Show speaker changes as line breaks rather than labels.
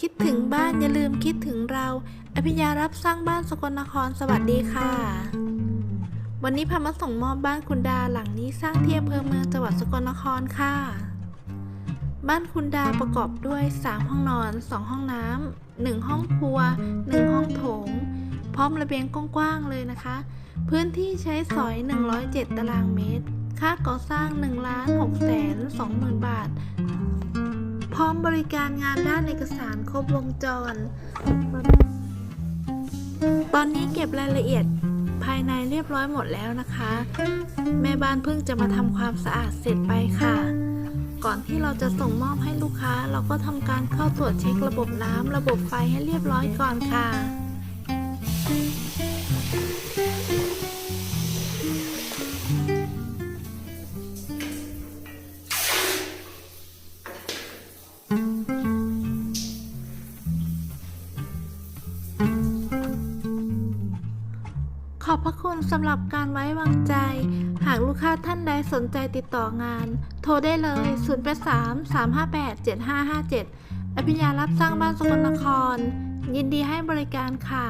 คิดถึงบ้านอย่าลืมคิดถึงเรา อภิญญารับสร้างบ้านสกลนครสวัสดีค่ะ วันนี้พามาส่งมอบบ้านคุณดาหลังนี้สร้างที่อำเภอเมืองจังหวัดสกลนครค่ะ บ้านคุณดาประกอบด้วย 3 ห้องนอน 2 ห้องน้ำ 1 ห้องครัว 1 ห้องโถง พร้อมระเบียงกว้างๆเลยนะคะ พื้นที่ใช้สอย 107 ตารางเมตร ค่าก่อสร้าง1ล้าน6แสน20,000 บาท พร้อมบริการงานด้านเอกสารครบวงจร ตอนนี้เก็บรายละเอียดภายในเรียบร้อยหมดแล้วนะคะ แม่บ้านเพิ่งจะมาทำความสะอาดเสร็จไปค่ะ ก่อนที่เราจะส่งมอบให้ลูกค้า เราก็ทำการเข้าตรวจเช็คระบบน้ำระบบไฟให้เรียบร้อยก่อนค่ะ ขอบพระคุณสำหรับการไว้วางใจ หากลูกค้าท่านใดสนใจติดต่องาน โทรได้เลย 0 8 3 3 5 8 7 5 5 7 อภิญญารับสร้างบ้านสกลนคร ยินดีให้บริการค่ะ